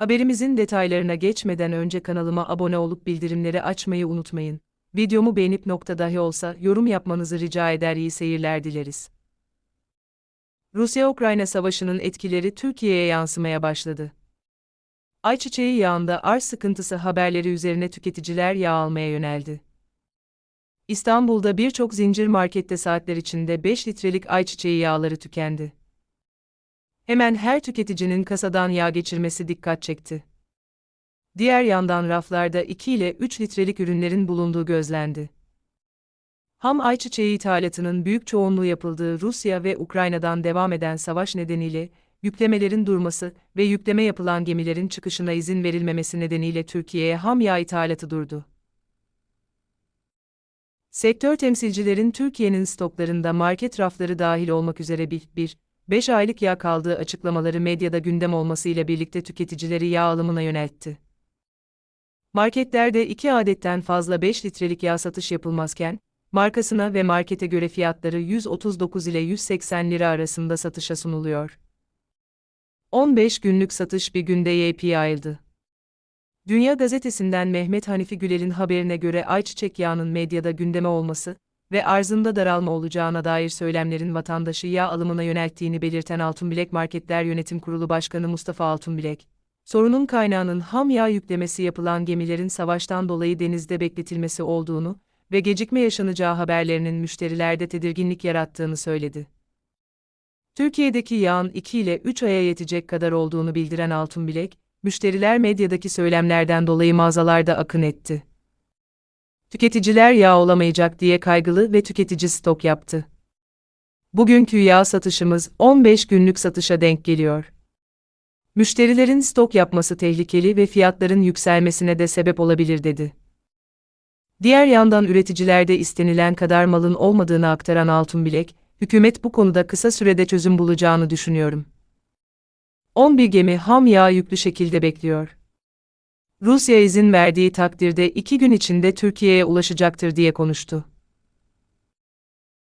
Haberimizin detaylarına geçmeden önce kanalıma abone olup bildirimleri açmayı unutmayın. Videomu beğenip nokta dahi olsa yorum yapmanızı rica eder iyi seyirler dileriz. Rusya-Ukrayna savaşının etkileri Türkiye'ye yansımaya başladı. Ayçiçeği yağında arz sıkıntısı haberleri üzerine tüketiciler yağ almaya yöneldi. İstanbul'da birçok zincir markette saatler içinde 5 litrelik ayçiçeği yağları tükendi. Hemen her tüketicinin kasadan yağ geçirmesi dikkat çekti. Diğer yandan raflarda 2 ile 3 litrelik ürünlerin bulunduğu gözlendi. Ham ayçiçeği ithalatının büyük çoğunluğu yapıldığı Rusya ve Ukrayna'dan devam eden savaş nedeniyle, yüklemelerin durması ve yükleme yapılan gemilerin çıkışına izin verilmemesi nedeniyle Türkiye'ye ham yağ ithalatı durdu. Sektör temsilcilerin Türkiye'nin stoklarında market rafları dahil olmak üzere bir, bir 5 aylık yağ kaldığı açıklamaları medyada gündem olmasıyla birlikte tüketicileri yağ alımına yöneltti. Marketlerde 2 adetten fazla 5 litrelik yağ satış yapılmazken, markasına ve markete göre fiyatları 139 ile 180 lira arasında satışa sunuluyor. 15 günlük satış bir günde yayıldı. Dünya Gazetesi'nden Mehmet Hanifi Güler'in haberine göre ayçiçek yağının medyada gündeme olması ve arzında daralma olacağına dair söylemlerin vatandaşı yağ alımına yönelttiğini belirten Altunbilek Marketler Yönetim Kurulu Başkanı Mustafa Altunbilek, sorunun kaynağının ham yağ yüklemesi yapılan gemilerin savaştan dolayı denizde bekletilmesi olduğunu ve gecikme yaşanacağı haberlerinin müşterilerde tedirginlik yarattığını söyledi. Türkiye'deki yağın 2 ile 3 aya yetecek kadar olduğunu bildiren Altunbilek, müşteriler medyadaki söylemlerden dolayı mağazalarda akın etti. Tüketiciler yağ olamayacak diye kaygılı ve tüketici stok yaptı. Bugünkü yağ satışımız 15 günlük satışa denk geliyor. Müşterilerin stok yapması tehlikeli ve fiyatların yükselmesine de sebep olabilir dedi. Diğer yandan üreticilerde istenilen kadar malın olmadığını aktaran Altunbilek, hükümet bu konuda kısa sürede çözüm bulacağını düşünüyorum. 11 gemi ham yağ yüklü şekilde bekliyor. Rusya izin verdiği takdirde iki gün içinde Türkiye'ye ulaşacaktır diye konuştu.